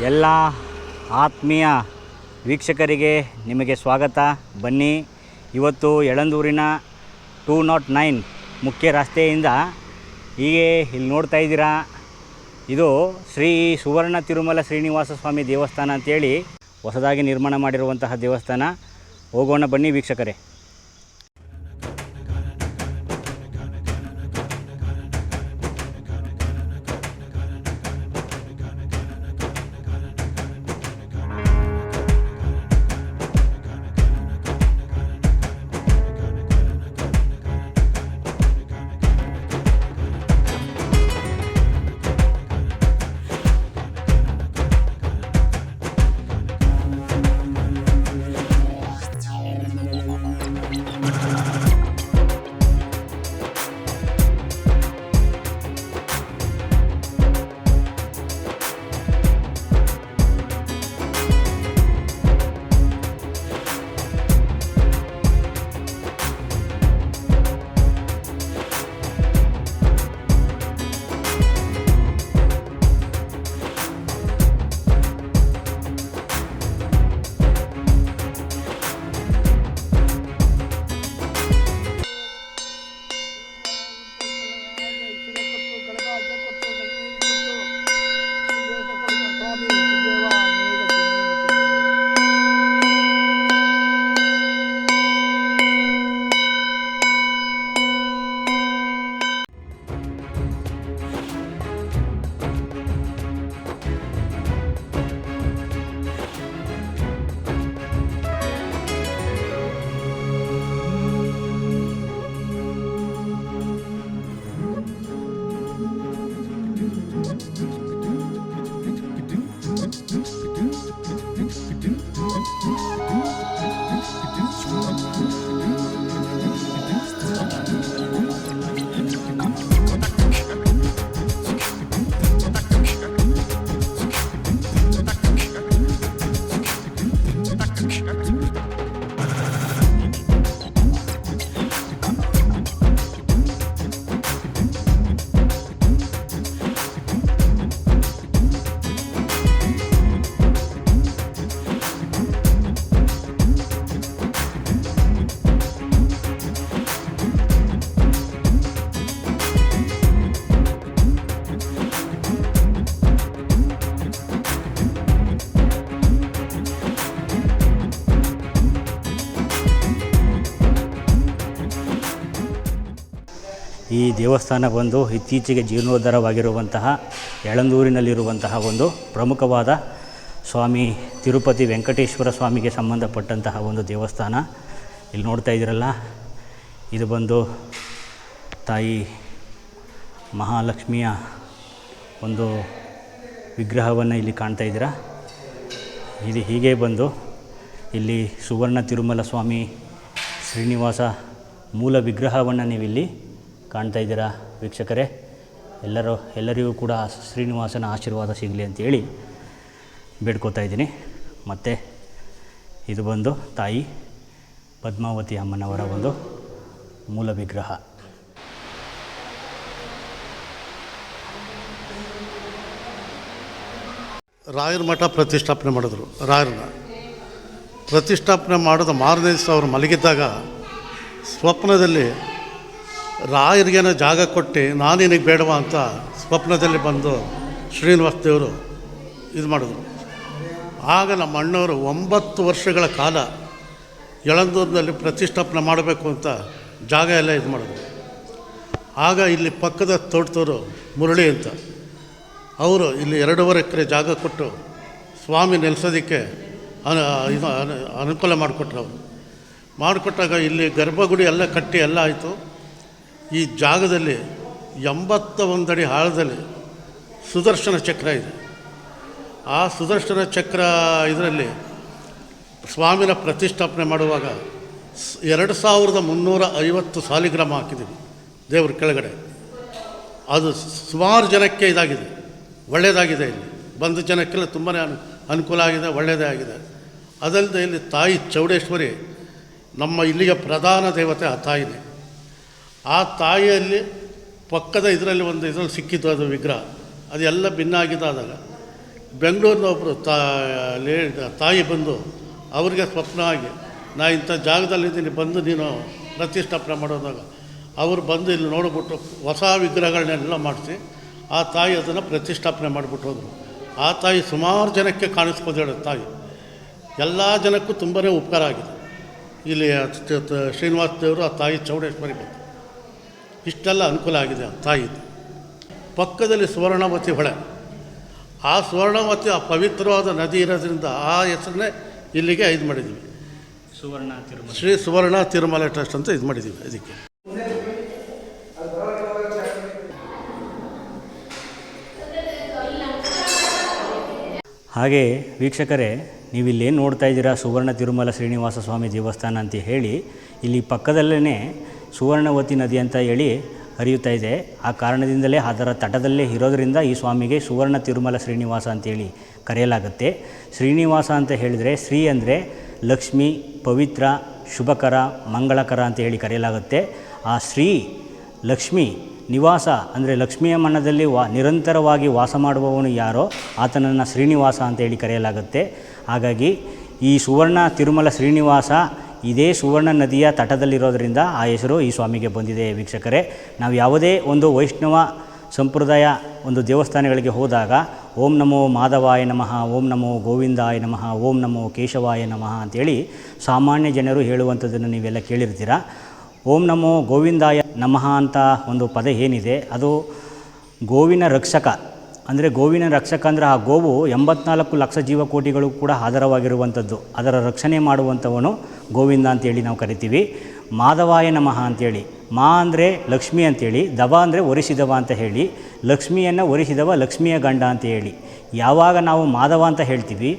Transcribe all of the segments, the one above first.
ಎಲ್ಲ ಆತ್ಮೀಯ ವೀಕ್ಷಕರಿಗೆ ನಿಮಗೆ ಸ್ವಾಗತ. ಬನ್ನಿ, ಇವತ್ತು ಯಳಂದೂರಿನ ಟೂ ನಾಟ್ ನೈನ್ ಮುಖ್ಯ ರಸ್ತೆಯಿಂದ ಹೀಗೆ ಇಲ್ಲಿ ನೋಡ್ತಾ ಇದ್ದೀರಾ? ಇದು ಶ್ರೀ ಸುವರ್ಣ ತಿರುಮಲ ಶ್ರೀನಿವಾಸ ಸ್ವಾಮಿ ದೇವಸ್ಥಾನ ಅಂತೇಳಿ ಹೊಸದಾಗಿ ನಿರ್ಮಾಣ ಮಾಡಿರುವಂತಹ ದೇವಸ್ಥಾನ. ಹೋಗೋಣ ಬನ್ನಿ ವೀಕ್ಷಕರೇ. ಈ ದೇವಸ್ಥಾನ ಬಂದು ಇತ್ತೀಚೆಗೆ ಜೀರ್ಣೋದ್ಧಾರವಾಗಿರುವಂತಹ ಯಳಂದೂರಿನಲ್ಲಿರುವಂತಹ ಒಂದು ಪ್ರಮುಖವಾದ ಸ್ವಾಮಿ ತಿರುಪತಿ ವೆಂಕಟೇಶ್ವರ ಸ್ವಾಮಿಗೆ ಸಂಬಂಧಪಟ್ಟಂತಹ ಒಂದು ದೇವಸ್ಥಾನ. ಇಲ್ಲಿ ನೋಡ್ತಾ ಇದ್ದೀರಲ್ಲ, ಇದು ಬಂದು ತಾಯಿ ಮಹಾಲಕ್ಷ್ಮಿಯ ಒಂದು ವಿಗ್ರಹವನ್ನು ಇಲ್ಲಿ ಕಾಣ್ತಾ ಇದ್ದೀರಾ? ಇದು ಹೀಗೆ ಬಂದು ಇಲ್ಲಿ ಸುವರ್ಣ ತಿರುಮಲ ಸ್ವಾಮಿ ಶ್ರೀನಿವಾಸ ಮೂಲ ವಿಗ್ರಹವನ್ನು ನೀವಿಲ್ಲಿ ಕಾಣ್ತಾ ಇದ್ದೀರಾ ವೀಕ್ಷಕರೇ? ಎಲ್ಲರೂ, ಎಲ್ಲರಿಗೂ ಕೂಡ ಶ್ರೀನಿವಾಸನ ಆಶೀರ್ವಾದ ಸಿಗಲಿ ಅಂತೇಳಿ ಬೇಡ್ಕೋತಾ ಇದ್ದೀನಿ. ಮತ್ತು ಇದು ಬಂದು ತಾಯಿ ಪದ್ಮಾವತಿ ಅಮ್ಮನವರ ಒಂದು ಮೂಲ ವಿಗ್ರಹ. ರಾಯರ ಮಠ ಪ್ರತಿಷ್ಠಾಪನೆ ಮಾಡಿದ್ರು, ರಾಯರನ್ನ. ಪ್ರತಿಷ್ಠಾಪನೆ ಮಾಡಿದ ಮಾರನೇ ದಿವಸ ಅವರು ಮಲಗಿದ್ದಾಗ ಸ್ವಪ್ನದಲ್ಲಿ ರಾಯರಿಗೇನೋ ಜಾಗ ಕೊಟ್ಟು ನಾನು ನಿನಗೆ ಬೇಡವಾ ಅಂತ ಸ್ವಪ್ನದಲ್ಲಿ ಬಂದು ಶ್ರೀನಿವಾಸ ದೇವರು ಇದು ಮಾಡಿದ್ರು. ಆಗ ನಮ್ಮ ಅಣ್ಣವರು ಒಂಬತ್ತು ವರ್ಷಗಳ ಕಾಲ ಯಳಂದೂರಿನಲ್ಲಿ ಪ್ರತಿಷ್ಠಾಪನೆ ಮಾಡಬೇಕು ಅಂತ ಜಾಗ ಎಲ್ಲ ಇದು ಮಾಡಿದ್ರು. ಆಗ ಇಲ್ಲಿ ಪಕ್ಕದ ತೋಟದವರು ಮುರಳಿ ಅಂತ. ಅವರು ಇಲ್ಲಿ ಎರಡೂವರೆ ಎಕರೆ ಜಾಗ ಕೊಟ್ಟು ಸ್ವಾಮಿ ನೆಲೆಸೋದಕ್ಕೆ ಅನು, ಇದು ಅನು, ಅನುಕೂಲ ಮಾಡಿಕೊಟ್ರು ಅವರು. ಮಾಡಿಕೊಟ್ಟಾಗ ಇಲ್ಲಿ ಗರ್ಭಗುಡಿ ಎಲ್ಲ ಕಟ್ಟಿ ಎಲ್ಲ ಆಯಿತು. ಈ ಜಾಗದಲ್ಲಿ ಎಂಬತ್ತ ಒಂದಡಿ ಆಳದಲ್ಲಿ ಸುದರ್ಶನ ಚಕ್ರ ಇದೆ. ಆ ಸುದರ್ಶನ ಚಕ್ರ ಇದರಲ್ಲಿ ಸ್ವಾಮಿನ ಪ್ರತಿಷ್ಠಾಪನೆ ಮಾಡುವಾಗ ಎರಡು ಸಾವಿರದ ಮುನ್ನೂರ ಐವತ್ತು ಸಾಲಿಗ್ರಾಮ ಹಾಕಿದ್ದೀವಿ ದೇವ್ರ ಕೆಳಗಡೆ. ಅದು ಸುಮಾರು ಜನಕ್ಕೆ ಇದಾಗಿದೆ. ಒಳ್ಳೆಯದಾಗಿದೆ ಇಲ್ಲಿ. ಬಂದ ಜನಕ್ಕೆಲ್ಲ ತುಂಬಾ ಅನು, ಅನುಕೂಲ ಆಗಿದೆ ಒಳ್ಳೆಯದೇ ಆಗಿದೆ. ಅದಲ್ಲದೆ ಇಲ್ಲಿ ತಾಯಿ ಚೌಡೇಶ್ವರಿ ನಮ್ಮ ಇಲ್ಲಿಗೆ ಪ್ರಧಾನ ದೇವತೆ ಆ ತಾಯಿನೇ. ಆ ತಾಯಿಯಲ್ಲಿ ಪಕ್ಕದ ಇದರಲ್ಲಿ ಒಂದು ಇದರಲ್ಲಿ ಸಿಕ್ಕಿತ್ತು ಅದು ವಿಗ್ರಹ. ಅದೆಲ್ಲ ಭಿನ್ನ ಆಗಿದ್ದಾದಾಗ ಬೆಂಗಳೂರಿನ ಒಬ್ಬರು ತಾ ತಾಯಿ ಬಂದು ಅವ್ರಿಗೆ ಸ್ವಪ್ನ ಆಗಿ, ನಾ ಇಂಥ ಜಾಗದಲ್ಲಿದ್ದೀನಿ ಬಂದು ನೀನು ಪ್ರತಿಷ್ಠಾಪನೆ ಮಾಡೋದಾಗ. ಅವರು ಬಂದು ಇಲ್ಲಿ ನೋಡಿಬಿಟ್ಟು ಹೊಸ ವಿಗ್ರಹಗಳನ್ನೆಲ್ಲ ಮಾಡಿಸಿ ಆ ತಾಯಿ ಅದನ್ನು ಪ್ರತಿಷ್ಠಾಪನೆ ಮಾಡಿಬಿಟ್ಟು ಹೋದರು. ಆ ತಾಯಿ ಸುಮಾರು ಜನಕ್ಕೆ ಕಾಣಿಸ್ಬೋದು ತಾಯಿ. ಎಲ್ಲ ಜನಕ್ಕೂ ತುಂಬನೇ ಉಪಕಾರ ಆಗಿದೆ. ಇಲ್ಲಿ ಶ್ರೀನಿವಾಸ ದೇವರು ಆ ತಾಯಿ ಚೌಡೇಶ್ವರಿ ಬಂದು ಇಷ್ಟೆಲ್ಲ ಅನುಕೂಲ ಆಗಿದೆ ಆ ತಾಯಿದು. ಪಕ್ಕದಲ್ಲಿ ಸುವರ್ಣವತಿ ಹೊಳೆ. ಆ ಸುವರ್ಣವತಿ ಆ ಪವಿತ್ರವಾದ ನದಿ ಇರೋದ್ರಿಂದ ಆ ಹೆಸರನ್ನೇ ಇಲ್ಲಿಗೆ ಇದು ಮಾಡಿದ್ದೀವಿ. ಸುವರ್ಣ ತಿರುಮಲ. ಶ್ರೀ ಸುವರ್ಣ ತಿರುಮಲ ಟ್ರಸ್ಟ್ ಅಂತ ಇದು ಮಾಡಿದ್ದೀವಿ ಅದಕ್ಕೆ ಹಾಗೆ ವೀಕ್ಷಕರೇ ನೀವು ಇಲ್ಲೇನು ನೋಡ್ತಾ ಇದ್ದೀರಾ ಸುವರ್ಣ ತಿರುಮಲ ಶ್ರೀನಿವಾಸ ಸ್ವಾಮಿ ದೇವಸ್ಥಾನ ಅಂತ ಹೇಳಿ ಇಲ್ಲಿ ಪಕ್ಕದಲ್ಲೇ ಸುವರ್ಣವತಿ ನದಿ ಅಂತ ಹೇಳಿ ಹರಿಯುತ್ತಾ ಇದೆ. ಆ ಕಾರಣದಿಂದಲೇ ಅದರ ತಟದಲ್ಲೇ ಇರೋದರಿಂದ ಈ ಸ್ವಾಮಿಗೆ ಸುವರ್ಣ ತಿರುಮಲ ಶ್ರೀನಿವಾಸ ಅಂತೇಳಿ ಕರೆಯಲಾಗುತ್ತೆ. ಶ್ರೀನಿವಾಸ ಅಂತ ಹೇಳಿದರೆ ಶ್ರೀ ಅಂದರೆ ಲಕ್ಷ್ಮಿ, ಪವಿತ್ರ, ಶುಭಕರ, ಮಂಗಳಕರ ಅಂತ ಹೇಳಿ ಕರೆಯಲಾಗುತ್ತೆ. ಆ ಶ್ರೀ, ಲಕ್ಷ್ಮಿ, ನಿವಾಸ ಅಂದರೆ ಲಕ್ಷ್ಮಿಯ ಮನದಲ್ಲಿ ವಾ, ನಿರಂತರವಾಗಿ ವಾಸ ಮಾಡುವವನು ಯಾರೋ ಆತನನ್ನು ಶ್ರೀನಿವಾಸ ಅಂತೇಳಿ ಕರೆಯಲಾಗುತ್ತೆ. ಹಾಗಾಗಿ ಈ ಸುವರ್ಣ ತಿರುಮಲ ಶ್ರೀನಿವಾಸ ಇದೇ ಸುವರ್ಣ ನದಿಯ ತಟದಲ್ಲಿರೋದರಿಂದ ಆ ಹೆಸರು ಈ ಸ್ವಾಮಿಗೆ ಬಂದಿದೆ ವೀಕ್ಷಕರೇ. ನಾವು ಯಾವುದೇ ಒಂದು ವೈಷ್ಣವ ಸಂಪ್ರದಾಯ ಒಂದು ದೇವಸ್ಥಾನಗಳಿಗೆ ಹೋದಾಗ ಓಂ ನಮೋ ಮಾಧವಾಯ ನಮಃ, ಓಂ ನಮೋ ಗೋವಿಂದಾಯ ನಮಃ, ಓಂ ನಮೋ ಕೇಶವಾಯ ನಮಃ ಅಂತೇಳಿ ಸಾಮಾನ್ಯ ಜನರು ಹೇಳುವಂಥದ್ದನ್ನು ನೀವೆಲ್ಲ ಕೇಳಿರ್ತೀರ. ಓಂ ನಮೋ ಗೋವಿಂದಾಯ ನಮಃ ಅಂತ ಒಂದು ಪದ ಏನಿದೆ, ಅದು ಗೋವಿನ ರಕ್ಷಕ ಅಂದರೆ ಗೋವಿನ ರಕ್ಷಕ ಅಂದರೆ ಆ ಗೋವು ಎಂಬತ್ನಾಲ್ಕು ಲಕ್ಷ ಜೀವಕೋಟಿಗಳು ಕೂಡ ಆಧಾರವಾಗಿರುವಂಥದ್ದು. ಅದರ ರಕ್ಷಣೆ ಮಾಡುವಂಥವನು ಗೋವಿಂದ ಅಂತೇಳಿ ನಾವು ಕರಿತೀವಿ. ಮಾಧವಾಯ ನಮಃ ಅಂತೇಳಿ. ಮಾ ಅಂದರೆ ಲಕ್ಷ್ಮಿ ಅಂತೇಳಿ. ದವ ಅಂದರೆ ಒರಿಸಿದವ ಅಂತ ಹೇಳಿ. ಲಕ್ಷ್ಮಿಯನ್ನು ಒರಿಸಿದವ ಲಕ್ಷ್ಮಿಯ ಗಂಡ ಅಂತ ಹೇಳಿ. ಯಾವಾಗ ನಾವು ಮಾಧವ ಅಂತ ಹೇಳ್ತೀವಿ,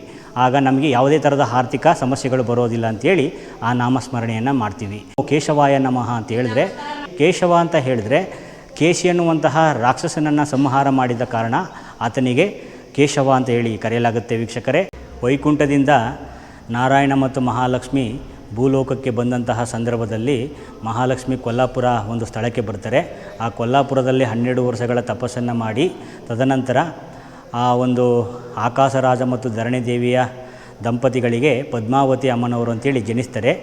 ಆಗ ನಮಗೆ ಯಾವುದೇ ಥರದ ಆರ್ಥಿಕ ಸಮಸ್ಯೆಗಳು ಬರೋದಿಲ್ಲ ಅಂತೇಳಿ ಆ ನಾಮಸ್ಮರಣೆಯನ್ನು ಮಾಡ್ತೀವಿ. ಕೇಶವಾಯ ನಮಃ ಅಂತ ಹೇಳಿದ್ರೆ, ಕೇಶವ ಅಂತ ಹೇಳಿದ್ರೆ ಕೇಶಿ ಎನ್ನುವಂತಹ ರಾಕ್ಷಸನನ್ನು ಸಂಹಾರ ಮಾಡಿದ ಕಾರಣ ಆತನಿಗೆ ಕೇಶವ ಅಂತ ಹೇಳಿ ಕರೆಯಲಾಗುತ್ತೆ ವೀಕ್ಷಕರೇ. ವೈಕುಂಠದಿಂದ ನಾರಾಯಣ ಮತ್ತು ಮಹಾಲಕ್ಷ್ಮಿ ಭೂಲೋಕಕ್ಕೆ ಬಂದಂತಹ ಸಂದರ್ಭದಲ್ಲಿ ಮಹಾಲಕ್ಷ್ಮಿ ಕೊಲ್ಲಾಪುರ ಒಂದು ಸ್ಥಳಕ್ಕೆ ಬರ್ತಾರೆ. ಆ ಕೊಲ್ಲಾಪುರದಲ್ಲಿ ಹನ್ನೆರಡು ವರ್ಷಗಳ ತಪಸ್ಸನ್ನು ಮಾಡಿ ತದನಂತರ ಆ ಒಂದು ಆಕಾಶರಾಜ ಮತ್ತು ಧರಣಿದೇವಿಯ ದಂಪತಿಗಳಿಗೆ ಪದ್ಮಾವತಿ ಅಮ್ಮನವರು ಅಂತೇಳಿ ಜನಿಸ್ತಾರೆ.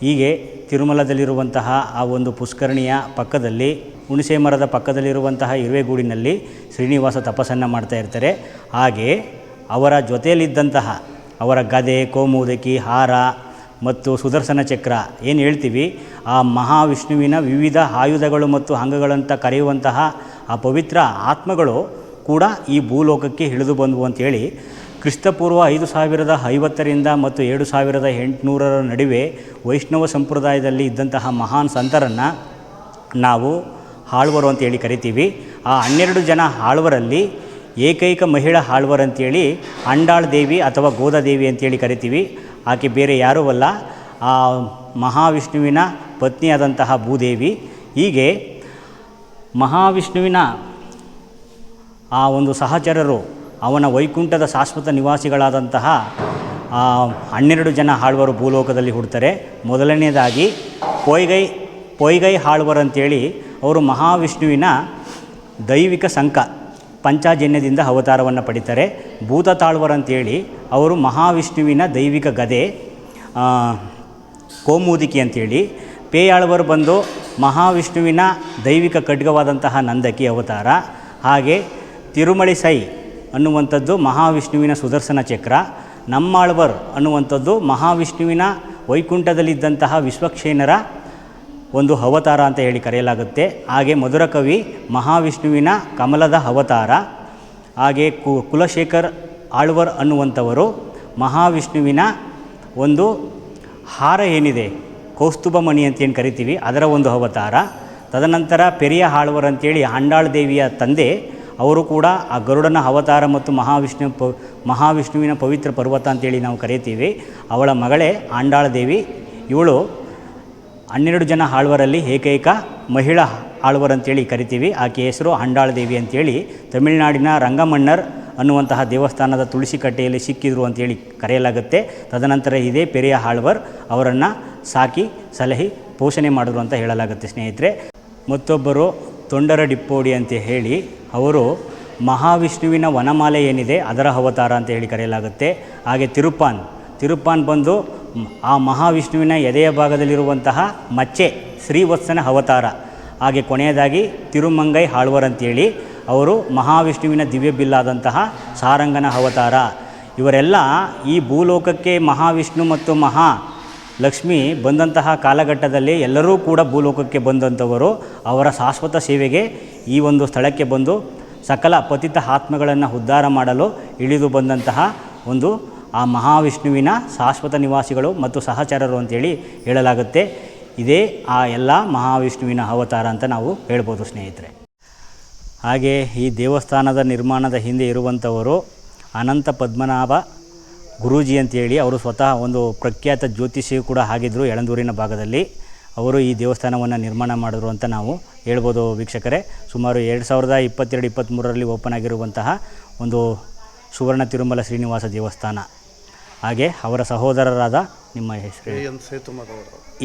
ಹೀಗೆ ತಿರುಮಲದಲ್ಲಿರುವಂತಹ ಆ ಒಂದು ಪುಷ್ಕರಣಿಯ ಪಕ್ಕದಲ್ಲಿ, ಹುಣಸೆ ಮರದ ಪಕ್ಕದಲ್ಲಿರುವಂತಹ ಇರುವೆಗೂಡಿನಲ್ಲಿ ಶ್ರೀನಿವಾಸ ತಪಸ್ಸನ್ನು ಮಾಡ್ತಾ ಇರ್ತಾರೆ. ಹಾಗೆ ಅವರ ಜೊತೆಯಲ್ಲಿದ್ದಂತಹ ಅವರ ಗದೆ, ಕೋಮುದಕಿ, ಹಾರ ಮತ್ತು ಸುದರ್ಶನ ಚಕ್ರ ಏನು ಹೇಳ್ತೀವಿ? ಆ ಮಹಾವಿಷ್ಣುವಿನ ವಿವಿಧ ಆಯುಧಗಳು ಮತ್ತು ಅಂಗಗಳಂತ ಕರೆಯುವಂತಹ ಆ ಪವಿತ್ರ ಆತ್ಮಗಳು ಕೂಡ ಈ ಭೂಲೋಕಕ್ಕೆ ಇಳಿದು ಬಂದವು ಅಂತೇಳಿ ಕ್ರಿಸ್ತಪೂರ್ವ ಐದು ಸಾವಿರದ ಐವತ್ತರಿಂದ ಮತ್ತು ಎರಡು ಸಾವಿರದ ಎಂಟುನೂರರ ನಡುವೆ ವೈಷ್ಣವ ಸಂಪ್ರದಾಯದಲ್ಲಿ ಇದ್ದಂತಹ ಮಹಾನ್ ಸಂತರನ್ನು ನಾವು ಆಳ್ವರು ಅಂತೇಳಿ ಕರಿತೀವಿ. ಆ ಹನ್ನೆರಡು ಜನ ಆಳ್ವರಲ್ಲಿ ಏಕೈಕ ಮಹಿಳಾ ಆಳ್ವರ್ ಅಂತೇಳಿ ಅಂಡಾಳ್ ದೇವಿ ಅಥವಾ ಗೋದಾದೇವಿ ಅಂತೇಳಿ ಕರಿತೀವಿ. ಆಕೆ ಬೇರೆ ಯಾರೂ ಅಲ್ಲ. ಆ ಮಹಾವಿಷ್ಣುವಿನ ಪತ್ನಿಯಾದಂತಹ ಭೂದೇವಿ. ಹೀಗೆ ಮಹಾವಿಷ್ಣುವಿನ ಆ ಒಂದು ಸಹಚರರು ಅವನ ವೈಕುಂಠದ ಶಾಶ್ವತ ನಿವಾಸಿಗಳಾದಂತಹ ಹನ್ನೆರಡು ಜನ ಆಳ್ವರು ಭೂಲೋಕದಲ್ಲಿ ಹುಡ್ತಾರೆ. ಮೊದಲನೆಯದಾಗಿ ಪೊಯ್ಗೈ ಪೊಯ್ಗೈ ಆಳ್ವರು ಅಂತೇಳಿ ಅವರು ಮಹಾವಿಷ್ಣುವಿನ ದೈವಿಕ ಸಂಕ, ಪಂಚಾಜನ್ಯದಿಂದ ಅವತಾರವನ್ನು ಪಡಿತಾರೆ. ಭೂತ ತಾಳ್ವರ್ ಅಂತೇಳಿ ಅವರು ಮಹಾವಿಷ್ಣುವಿನ ದೈವಿಕ ಗದೆ ಕೋಮೂದಿಕಿ ಅಂತೇಳಿ ಪೇಯಾಳ್ವರು ಬಂದು ಮಹಾವಿಷ್ಣುವಿನ ದೈವಿಕ ಖಡ್ಗವಾದಂತಹ ನಂದಕಿ ಅವತಾರ. ಹಾಗೆ ತಿರುಮಳಿ ಸೈ ಅನ್ನುವಂಥದ್ದು ಮಹಾವಿಷ್ಣುವಿನ ಸುದರ್ಶನ ಚಕ್ರ. ನಮ್ಮಾಳ್ವರ್ ಅನ್ನುವಂಥದ್ದು ಮಹಾವಿಷ್ಣುವಿನ ವೈಕುಂಠದಲ್ಲಿದ್ದಂತಹ ವಿಶ್ವಕ್ಷೇನರ ಒಂದು ಅವತಾರ ಅಂತ ಹೇಳಿ ಕರೆಯಲಾಗುತ್ತೆ. ಹಾಗೆ ಮಧುರ ಕವಿ ಮಹಾವಿಷ್ಣುವಿನ ಕಮಲದ ಅವತಾರ. ಹಾಗೆ ಕು ಕುಲಶೇಖರ್ ಆಳ್ವರ್ ಅನ್ನುವಂಥವರು ಮಹಾವಿಷ್ಣುವಿನ ಒಂದು ಹಾರ ಏನಿದೆ? ಕೌಸ್ತುಭ ಮಣಿ ಅಂತ ಏನು ಕರಿತೀವಿ. ಅದರ ಒಂದು ಅವತಾರ. ತದನಂತರ ಪೆರಿಯ ಆಳ್ವರ್ ಅಂತೇಳಿ ಆಂಡಾಳ್ ದೇವಿಯ ತಂದೆ ಅವರು ಕೂಡ ಆ ಗರುಡನ ಅವತಾರ ಮತ್ತು ಮಹಾವಿಷ್ಣು ಪ, ಮಹಾವಿಷ್ಣುವಿನ ಪವಿತ್ರ ಪರ್ವತ ಅಂತೇಳಿ ನಾವು ಕರಿತೀವಿ ಅವಳ ಮಗಳೇ ಆಂಡಾಳ ದೇವಿ ಇವಳು ಹನ್ನೆರಡು ಜನ ಆಳ್ವರಲ್ಲಿ ಏಕೈಕ ಮಹಿಳಾ ಆಳ್ವರ್ ಅಂತೇಳಿ ಕರಿತೀವಿ. ಆಕೆ ಹೆಸರು ಆಂಡಾಳ ದೇವಿ ಅಂತೇಳಿ. ತಮಿಳುನಾಡಿನ ರಂಗಮಣ್ಣರ್ ಅನ್ನುವಂತಹ ದೇವಸ್ಥಾನದ ತುಳಸಿ ಕಟ್ಟೆಯಲ್ಲಿ ಸಿಕ್ಕಿದ್ರು ಅಂತೇಳಿ ಕರೆಯಲಾಗುತ್ತೆ. ತದನಂತರ ಇದೇ ಪೆರಿಯ ಆಳ್ವರ್ ಅವರನ್ನು ಸಾಕಿ, ಸಲಹಿ, ಪೋಷಣೆ ಮಾಡಿದ್ರು ಅಂತ ಹೇಳಲಾಗುತ್ತೆ ಸ್ನೇಹಿತರೆ. ಮತ್ತೊಬ್ಬರು ತೊಂಡರ ಡಿಪ್ಪೋಡಿ ಅಂತ ಹೇಳಿ ಅವರು ಮಹಾವಿಷ್ಣುವಿನ ವನಮಾಲೆ ಏನಿದೆ ಅದರ ಅವತಾರ ಅಂತ ಹೇಳಿ ಕರೆಯಲಾಗುತ್ತೆ. ಹಾಗೆ ತಿರುಪಾನ್ ತಿರುಪಾನ್ ಬಂದು ಆ ಮಹಾವಿಷ್ಣುವಿನ ಎದೆಯ ಭಾಗದಲ್ಲಿರುವಂತಹ ಮಚ್ಚೆ ಶ್ರೀವತ್ಸನ ಅವತಾರ. ಹಾಗೆ ಕೊನೆಯದಾಗಿ ತಿರುಮಂಗೈ ಹಾಳ್ವರ್ ಅಂತೇಳಿ ಅವರು ಮಹಾವಿಷ್ಣುವಿನ ದಿವ್ಯ ಬಿಲ್ಲಾದಂತಹ ಸಾರಂಗನ ಅವತಾರ. ಇವರೆಲ್ಲ ಈ ಭೂಲೋಕಕ್ಕೆ ಮಹಾವಿಷ್ಣು ಮತ್ತು ಮಹಾ ಲಕ್ಷ್ಮಿ ಬಂದಂತಹ ಕಾಲಘಟ್ಟದಲ್ಲಿ ಎಲ್ಲರೂ ಕೂಡ ಭೂಲೋಕಕ್ಕೆ ಬಂದಂಥವರು ಅವರ ಶಾಶ್ವತ ಸೇವೆಗೆ ಈ ಒಂದು ಸ್ಥಳಕ್ಕೆ ಬಂದು ಸಕಲ ಪತಿತ ಆತ್ಮಗಳನ್ನು ಉದ್ಧಾರ ಮಾಡಲು ಇಳಿದು ಬಂದಂತಹ ಒಂದು ಆ ಮಹಾವಿಷ್ಣುವಿನ ಶಾಶ್ವತ ನಿವಾಸಿಗಳು ಮತ್ತು ಸಹಚರರು ಅಂತೇಳಿ ಹೇಳಲಾಗುತ್ತೆ. ಇದೇ ಆ ಎಲ್ಲ ಮಹಾವಿಷ್ಣುವಿನ ಅವತಾರ ಅಂತ ನಾವು ಹೇಳ್ಬೋದು ಸ್ನೇಹಿತರೆ. ಹಾಗೆ ಈ ದೇವಸ್ಥಾನದ ನಿರ್ಮಾಣದ ಹಿಂದೆ ಇರುವಂಥವರು ಅನಂತ ಪದ್ಮನಾಭ ಗುರೂಜಿ ಅಂತೇಳಿ ಅವರು ಸ್ವತಃ ಒಂದು ಪ್ರಖ್ಯಾತ ಜ್ಯೋತಿಷಿಯು ಕೂಡ ಆಗಿದ್ದರು ಯಳಂದೂರಿನ ಭಾಗದಲ್ಲಿ. ಅವರು ಈ ದೇವಸ್ಥಾನವನ್ನು ನಿರ್ಮಾಣ ಮಾಡಿದ್ರು ಅಂತ ನಾವು ಹೇಳ್ಬೋದು ವೀಕ್ಷಕರೇ. ಸುಮಾರು ಎರಡು ಸಾವಿರದ ಇಪ್ಪತ್ತೆರಡು ಇಪ್ಪತ್ತ್ಮೂರರಲ್ಲಿ ಓಪನ್ ಆಗಿರುವಂತಹ ಒಂದು ಸುವರ್ಣ ತಿರುಮಲ ಶ್ರೀನಿವಾಸ ದೇವಸ್ಥಾನ. ಹಾಗೆ ಅವರ ಸಹೋದರರಾದ ನಿಮ್ಮ ಹೆಸರು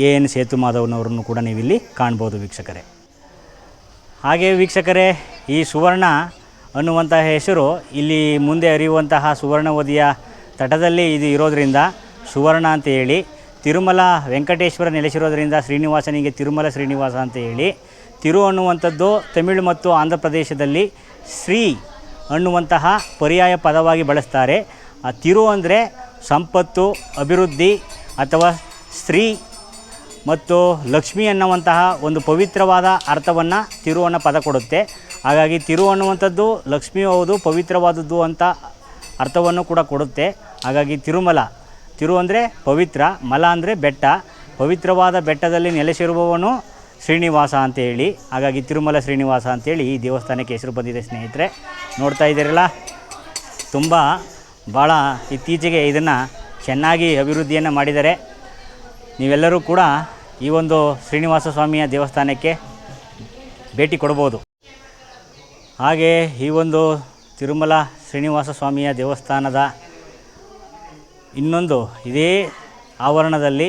ಎ ಎನ್ ಸೇತು ಮಾಧವನವರನ್ನು ಕೂಡ ನೀವಿಲ್ಲಿ ಕಾಣ್ಬೋದು ವೀಕ್ಷಕರೇ. ಹಾಗೆ ವೀಕ್ಷಕರೇ ಈ ಸುವರ್ಣ ಅನ್ನುವಂತಹ ಹೆಸರು ಇಲ್ಲಿ ಮುಂದೆ ಹರಿಯುವಂತಹ ಸುವರ್ಣವದಿಯ ತಟದಲ್ಲಿ ಇದು ಇರೋದರಿಂದ ಸುವರ್ಣ ಅಂತ ಹೇಳಿ, ತಿರುಮಲ ವೆಂಕಟೇಶ್ವರ ನೆಲೆಸಿರೋದರಿಂದ ಶ್ರೀನಿವಾಸನಿಗೆ ತಿರುಮಲ ಶ್ರೀನಿವಾಸ ಅಂತ ಹೇಳಿ, ತಿರು ಅನ್ನುವಂಥದ್ದು ತಮಿಳು ಮತ್ತು ಆಂಧ್ರ ಪ್ರದೇಶದಲ್ಲಿ ಶ್ರೀ ಅನ್ನುವಂತಹ ಪರ್ಯಾಯ ಪದವಾಗಿ ಬಳಸ್ತಾರೆ. ಆ ತಿರು ಅಂದರೆ ಸಂಪತ್ತು, ಅಭಿವೃದ್ಧಿ ಅಥವಾ ಸ್ತ್ರೀ ಮತ್ತು ಲಕ್ಷ್ಮಿ ಅನ್ನುವಂತಹ ಒಂದು ಪವಿತ್ರವಾದ ಅರ್ಥವನ್ನು ತಿರು ಅನ್ನೋ ಪದ ಕೊಡುತ್ತೆ. ಹಾಗಾಗಿ ತಿರು ಅನ್ನುವಂಥದ್ದು ಲಕ್ಷ್ಮಿ ಹೌದು, ಪವಿತ್ರವಾದದ್ದು ಅಂತ ಅರ್ಥವನ್ನು ಕೂಡ ಕೊಡುತ್ತೆ. ಹಾಗಾಗಿ ತಿರುಮಲ. ತಿರು ಅಂದರೆ ಪವಿತ್ರ, ಮಲ ಅಂದರೆ ಬೆಟ್ಟ. ಪವಿತ್ರವಾದ ಬೆಟ್ಟದಲ್ಲಿ ನೆಲೆಸಿರುವವನು ಶ್ರೀನಿವಾಸ ಅಂತ ಹೇಳಿ. ಹಾಗಾಗಿ ತಿರುಮಲ ಶ್ರೀನಿವಾಸ ಅಂತೇಳಿ ಈ ದೇವಸ್ಥಾನಕ್ಕೆ ಹೆಸರು ಬಂದಿದೆ ಸ್ನೇಹಿತರೆ. ನೋಡ್ತಾ ಇದ್ದೀರಲ್ಲ? ತುಂಬ ಭಾಳ ಇತ್ತೀಚೆಗೆ ಇದನ್ನು ಚೆನ್ನಾಗಿ ಅಭಿವೃದ್ಧಿಯನ್ನು ಮಾಡಿದ್ದಾರೆ. ನೀವೆಲ್ಲರೂ ಕೂಡ ಈ ಒಂದು ಶ್ರೀನಿವಾಸ ಸ್ವಾಮಿಯ ದೇವಸ್ಥಾನಕ್ಕೆ ಭೇಟಿ ಕೊಡ್ಬೋದು. ಹಾಗೆ ಈ ಒಂದು ತಿರುಮಲ ಶ್ರೀನಿವಾಸ ಸ್ವಾಮಿಯ ದೇವಸ್ಥಾನದ ಇನ್ನೊಂದು ಇದೇ ಆವರಣದಲ್ಲಿ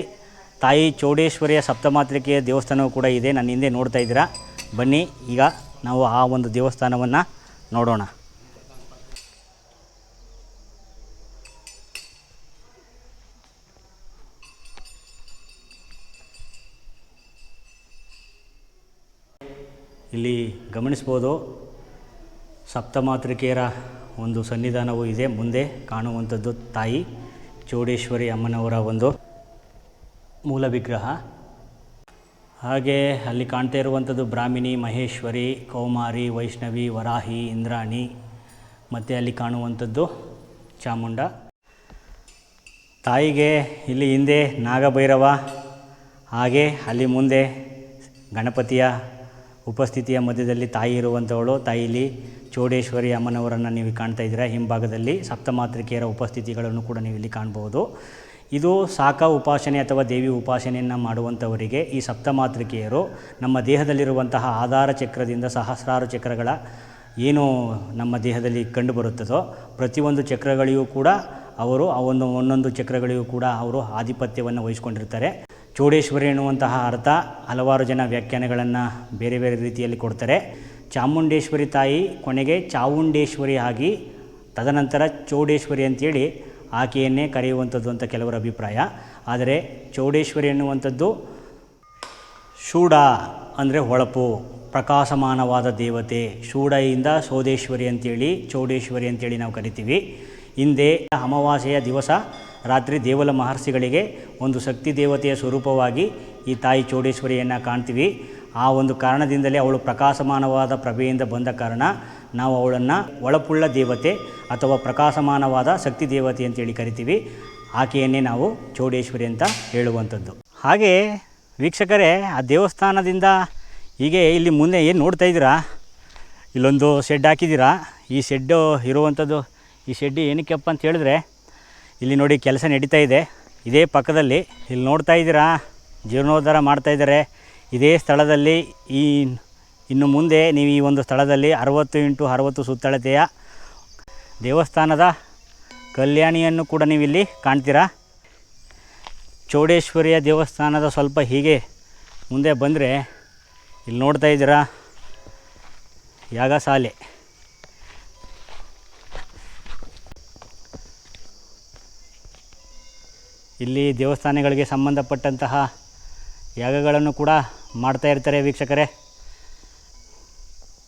ತಾಯಿ ಚೌಡೇಶ್ವರಿಯ ಸಪ್ತಮಾತ್ರಿಕೆಯ ದೇವಸ್ಥಾನವೂ ಕೂಡ ಇದೆ. ನನ್ನ ಹಿಂದೆ ನೋಡ್ತಾ ಇದ್ದೀರಾ? ಬನ್ನಿ, ಈಗ ನಾವು ಆ ಒಂದು ದೇವಸ್ಥಾನವನ್ನು ನೋಡೋಣ. ಇಲ್ಲಿ ಗಮನಿಸ್ಬೋದು ಸಪ್ತಮಾತೃಕೆಯರ ಒಂದು ಸನ್ನಿಧಾನವೂ ಇದೆ. ಮುಂದೆ ಕಾಣುವಂಥದ್ದು ತಾಯಿ ಚೌಡೇಶ್ವರಿ ಅಮ್ಮನವರ ಒಂದು ಮೂಲ ವಿಗ್ರಹ. ಹಾಗೆ ಅಲ್ಲಿ ಕಾಣ್ತಾ ಇರುವಂಥದ್ದು ಬ್ರಾಹ್ಮಿಣಿ, ಮಹೇಶ್ವರಿ, ಕೌಮಾರಿ, ವೈಷ್ಣವಿ, ವರಾಹಿ, ಇಂದ್ರಾಣಿ, ಮತ್ತು ಅಲ್ಲಿ ಕಾಣುವಂಥದ್ದು ಚಾಮುಂಡ. ತಾಯಿಗೆ ಇಲ್ಲಿ ಹಿಂದೆ ನಾಗಭೈರವ, ಹಾಗೆ ಅಲ್ಲಿ ಮುಂದೆ ಗಣಪತಿಯ ಉಪಸ್ಥಿತಿಯ ಮಧ್ಯದಲ್ಲಿ ತಾಯಿ ಇರುವಂಥವಳು. ತಾಯಿಲಿ ಚೌಡೇಶ್ವರಿ ಅಮ್ಮನವರನ್ನು ನೀವು ಕಾಣ್ತಾ ಇದ್ದೀರಾ. ಹಿಂಭಾಗದಲ್ಲಿ ಸಪ್ತಮಾತೃಕೆಯರ ಉಪಸ್ಥಿತಿಗಳನ್ನು ಕೂಡ ನೀವು ಇಲ್ಲಿ ಕಾಣ್ಬೋದು. ಇದು ಸಾಕ ಉಪಾಸನೆ ಅಥವಾ ದೇವಿ ಉಪಾಸನೆಯನ್ನು ಮಾಡುವಂಥವರಿಗೆ ಈ ಸಪ್ತಮಾತೃಕೆಯರು ನಮ್ಮ ದೇಹದಲ್ಲಿರುವಂತಹ ಆಧಾರ ಚಕ್ರದಿಂದ ಸಹಸ್ರಾರು ಚಕ್ರಗಳ ಏನು ನಮ್ಮ ದೇಹದಲ್ಲಿ ಕಂಡುಬರುತ್ತದೋ ಪ್ರತಿಯೊಂದು ಚಕ್ರಗಳಿಗೂ ಕೂಡ ಅವರು ಆ ಒಂದು ಒಂದೊಂದು ಚಕ್ರಗಳಿಗೂ ಕೂಡ ಅವರು ಆಧಿಪತ್ಯವನ್ನು ವಹಿಸ್ಕೊಂಡಿರ್ತಾರೆ. ಚೌಡೇಶ್ವರಿ ಎನ್ನುವಂತಹ ಅರ್ಥ ಹಲವಾರು ಜನ ವ್ಯಾಖ್ಯಾನಗಳನ್ನು ಬೇರೆ ಬೇರೆ ರೀತಿಯಲ್ಲಿ ಕೊಡ್ತಾರೆ. ಚಾಮುಂಡೇಶ್ವರಿ ತಾಯಿ ಕೊನೆಗೆ ಚಾವುಂಡೇಶ್ವರಿ ಆಗಿ ತದನಂತರ ಚೌಡೇಶ್ವರಿ ಅಂತೇಳಿ ಆಕೆಯನ್ನೇ ಕರೆಯುವಂಥದ್ದು ಅಂತ ಕೆಲವರ ಅಭಿಪ್ರಾಯ. ಆದರೆ ಚೌಡೇಶ್ವರಿ ಎನ್ನುವಂಥದ್ದು ಶೂಡ ಅಂದರೆ ಹೊಳಪು, ಪ್ರಕಾಶಮಾನವಾದ ದೇವತೆ, ಶೂಡಯಿಂದ ಸೋದೇಶ್ವರಿ ಅಂತೇಳಿ, ಚೌಡೇಶ್ವರಿ ಅಂತೇಳಿ ನಾವು ಕರಿತೀವಿ. ಹಿಂದೆ ಅಮಾವಾಸ್ಯೆಯ ದಿವಸ ರಾತ್ರಿ ದೇವಲ ಮಹರ್ಷಿಗಳಿಗೆ ಒಂದು ಶಕ್ತಿ ದೇವತೆಯ ಸ್ವರೂಪವಾಗಿ ಈ ತಾಯಿ ಚೌಡೇಶ್ವರಿಯನ್ನು ಕಾಣ್ತೀವಿ. ಆ ಒಂದು ಕಾರಣದಿಂದಲೇ ಅವಳು ಪ್ರಕಾಶಮಾನವಾದ ಪ್ರಭೆಯಿಂದ ಬಂದ ಕಾರಣ ನಾವು ಅವಳನ್ನು ಒಳಪುಳ್ಳ ದೇವತೆ ಅಥವಾ ಪ್ರಕಾಶಮಾನವಾದ ಶಕ್ತಿ ದೇವತೆ ಅಂತೇಳಿ ಕರಿತೀವಿ. ಆಕೆಯನ್ನೇ ನಾವು ಚೌಡೇಶ್ವರಿ ಅಂತ ಹೇಳುವಂಥದ್ದು. ಹಾಗೆ ವೀಕ್ಷಕರೇ, ಆ ದೇವಸ್ಥಾನದಿಂದ ಹೀಗೆ ಇಲ್ಲಿ ಮುಂದೆ ಏನು ನೋಡ್ತಾ ಇದ್ದೀರಾ? ಇಲ್ಲೊಂದು ಶೆಡ್ ಹಾಕಿದ್ದೀರಾ? ಈ ಶೆಡ್ಡು ಇರುವಂಥದ್ದು, ಈ ಶೆಡ್ ಏನಕ್ಕಪ್ಪ ಅಂತ ಹೇಳಿದ್ರೆ, ಇಲ್ಲಿ ನೋಡಿ ಕೆಲಸ ನಡೀತಾ ಇದೆ. ಇದೇ ಪಕ್ಕದಲ್ಲಿ ಇಲ್ಲಿ ನೋಡ್ತಾ ಇದ್ದೀರಾ? ಜೀರ್ಣೋದ್ಧಾರ ಮಾಡ್ತಾ ಇದ್ದಾರೆ. ಇದೇ ಸ್ಥಳದಲ್ಲಿ ಈ ಇನ್ನು ಮುಂದೆ ನೀವು ಈ ಒಂದು ಸ್ಥಳದಲ್ಲಿ ಅರವತ್ತು ಇಂಟು ಅರವತ್ತು ಸುತ್ತಳತೆಯ ದೇವಸ್ಥಾನದ ಕಲ್ಯಾಣಿಯನ್ನು ಕೂಡ ನೀವಿಲ್ಲಿ ಇಲ್ಲಿ ಕಾಣ್ತೀರಾ? ಚೌಡೇಶ್ವರಿಯ ದೇವಸ್ಥಾನದ ಸ್ವಲ್ಪ ಹೀಗೆ ಮುಂದೆ ಬಂದರೆ ಇಲ್ಲಿ ನೋಡ್ತಾ ಇದ್ದೀರಾ? ಯಾಗಶಾಲೆ ಇಲ್ಲಿ ದೇವಸ್ಥಾನಗಳಿಗೆ ಸಂಬಂಧಪಟ್ಟಂತಹ ಯಾಗಗಳನ್ನು ಕೂಡ ಮಾಡ್ತಾ ಇರ್ತಾರೆ ವೀಕ್ಷಕರೇ.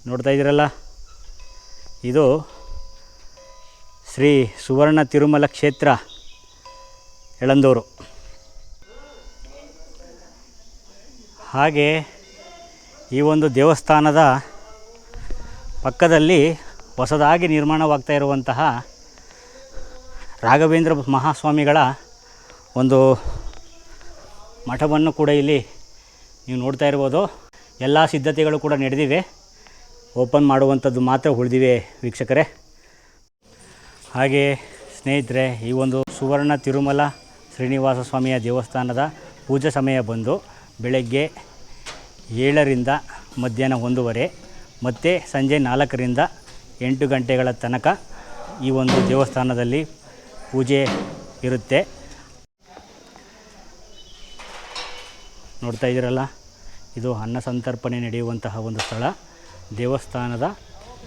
ನೋಡ್ತಾ ಇದ್ದೀರಲ್ಲ? ಇದು ಶ್ರೀ ಸುವರ್ಣ ತಿರುಮಲ ಕ್ಷೇತ್ರ ಎಳಂದೂರು. ಹಾಗೆ ಈ ಒಂದು ದೇವಸ್ಥಾನದ ಪಕ್ಕದಲ್ಲಿ ಹೊಸದಾಗಿ ನಿರ್ಮಾಣವಾಗ್ತಾ ಇರುವಂತಹ ರಾಘವೇಂದ್ರ ಮಹಾಸ್ವಾಮಿಗಳ ಒಂದು ಮಠವನ್ನು ಕೂಡ ಇಲ್ಲಿ ನೀವು ನೋಡ್ತಾ ಇರ್ಬೋದು. ಎಲ್ಲ ಸಿದ್ಧತೆಗಳು ಕೂಡ ನಡೆದಿವೆ. ಓಪನ್ ಮಾಡುವಂಥದ್ದು ಮಾತ್ರ ಉಳಿದಿವೆ ವೀಕ್ಷಕರೇ. ಹಾಗೆ ಸ್ನೇಹಿತರೆ, ಈ ಒಂದು ಸುವರ್ಣ ತಿರುಮಲ ಶ್ರೀನಿವಾಸ ಸ್ವಾಮಿಯ ದೇವಸ್ಥಾನದ ಪೂಜಾ ಸಮಯ ಬಂದು ಬೆಳಗ್ಗೆ ಏಳರಿಂದ ಮಧ್ಯಾಹ್ನ ಒಂದೂವರೆ ಮತ್ತು ಸಂಜೆ ನಾಲ್ಕರಿಂದ ಎಂಟು ಗಂಟೆಗಳ ತನಕ ಈ ಒಂದು ದೇವಸ್ಥಾನದಲ್ಲಿ ಪೂಜೆ ಇರುತ್ತೆ. ನೋಡ್ತಾ ಇದ್ದೀರಲ್ಲ? ಇದು ಅನ್ನ ಸಂತರ್ಪಣೆ ನಡೆಯುವಂತಹ ಒಂದು ಸ್ಥಳ. ದೇವಸ್ಥಾನದ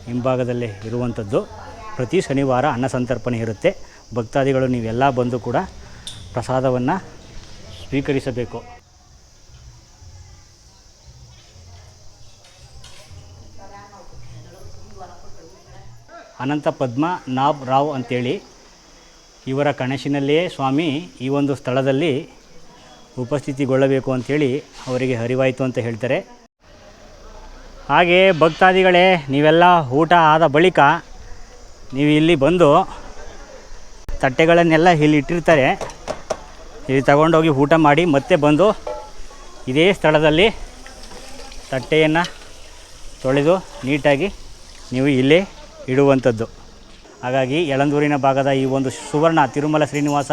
ಹಿಂಭಾಗದಲ್ಲಿ ಇರುವಂಥದ್ದು. ಪ್ರತಿ ಶನಿವಾರ ಅನ್ನ ಸಂತರ್ಪಣೆ ಇರುತ್ತೆ. ಭಕ್ತಾದಿಗಳು ನೀವೆಲ್ಲ ಬಂದು ಕೂಡ ಪ್ರಸಾದವನ್ನು ಸ್ವೀಕರಿಸಬೇಕು. ಅನಂತ ಪದ್ಮ ನಾಬ್ ರಾವ್ ಅಂತೇಳಿ ಇವರ ಕಣಶಿನಲ್ಲಿಯೇ ಸ್ವಾಮಿ ಈ ಒಂದು ಸ್ಥಳದಲ್ಲಿ ಉಪಸ್ಥಿತಿಗೊಳ್ಳಬೇಕು ಅಂಥೇಳಿ ಅವರಿಗೆ ಅರಿವಾಯಿತು ಅಂತ ಹೇಳ್ತಾರೆ. ಹಾಗೆ ಭಕ್ತಾದಿಗಳೇ, ನೀವೆಲ್ಲ ಊಟ ಆದ ಬಳಿಕ ನೀವು ಇಲ್ಲಿ ಬಂದು ತಟ್ಟೆಗಳನ್ನೆಲ್ಲ ಇಲ್ಲಿ ಇಟ್ಟಿರ್ತಾರೆ. ಇಲ್ಲಿ ತಗೊಂಡೋಗಿ ಊಟ ಮಾಡಿ ಮತ್ತೆ ಬಂದು ಇದೇ ಸ್ಥಳದಲ್ಲಿ ತಟ್ಟೆಯನ್ನು ತೊಳೆದು ನೀಟಾಗಿ ನೀವು ಇಲ್ಲೇ ಇಡುವಂಥದ್ದು. ಹಾಗಾಗಿ ಯಳಂದೂರಿನ ಭಾಗದ ಈ ಒಂದು ಸುವರ್ಣ ತಿರುಮಲ ಶ್ರೀನಿವಾಸ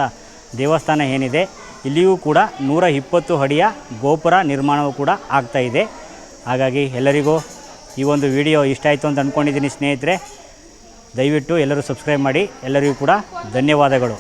ದೇವಸ್ಥಾನ ಏನಿದೆ ಇಲ್ಲಿಯೂ ಕೂಡ ನೂರ ಇಪ್ಪತ್ತು ಅಡಿಯ ಗೋಪುರ ನಿರ್ಮಾಣವೂ ಕೂಡ ಆಗ್ತಾ ಇದೆ. ಹಾಗಾಗಿ ಎಲ್ಲರಿಗೂ ಈ ಒಂದು ವಿಡಿಯೋ ಇಷ್ಟ ಆಯಿತು ಅಂತ ಅಂದ್ಕೊಂಡಿದ್ದೀನಿ ಸ್ನೇಹಿತರೆ, ದಯವಿಟ್ಟು ಎಲ್ಲರೂ ಸಬ್ಸ್ಕ್ರೈಬ್ ಮಾಡಿ. ಎಲ್ಲರಿಗೂ ಕೂಡ ಧನ್ಯವಾದಗಳು.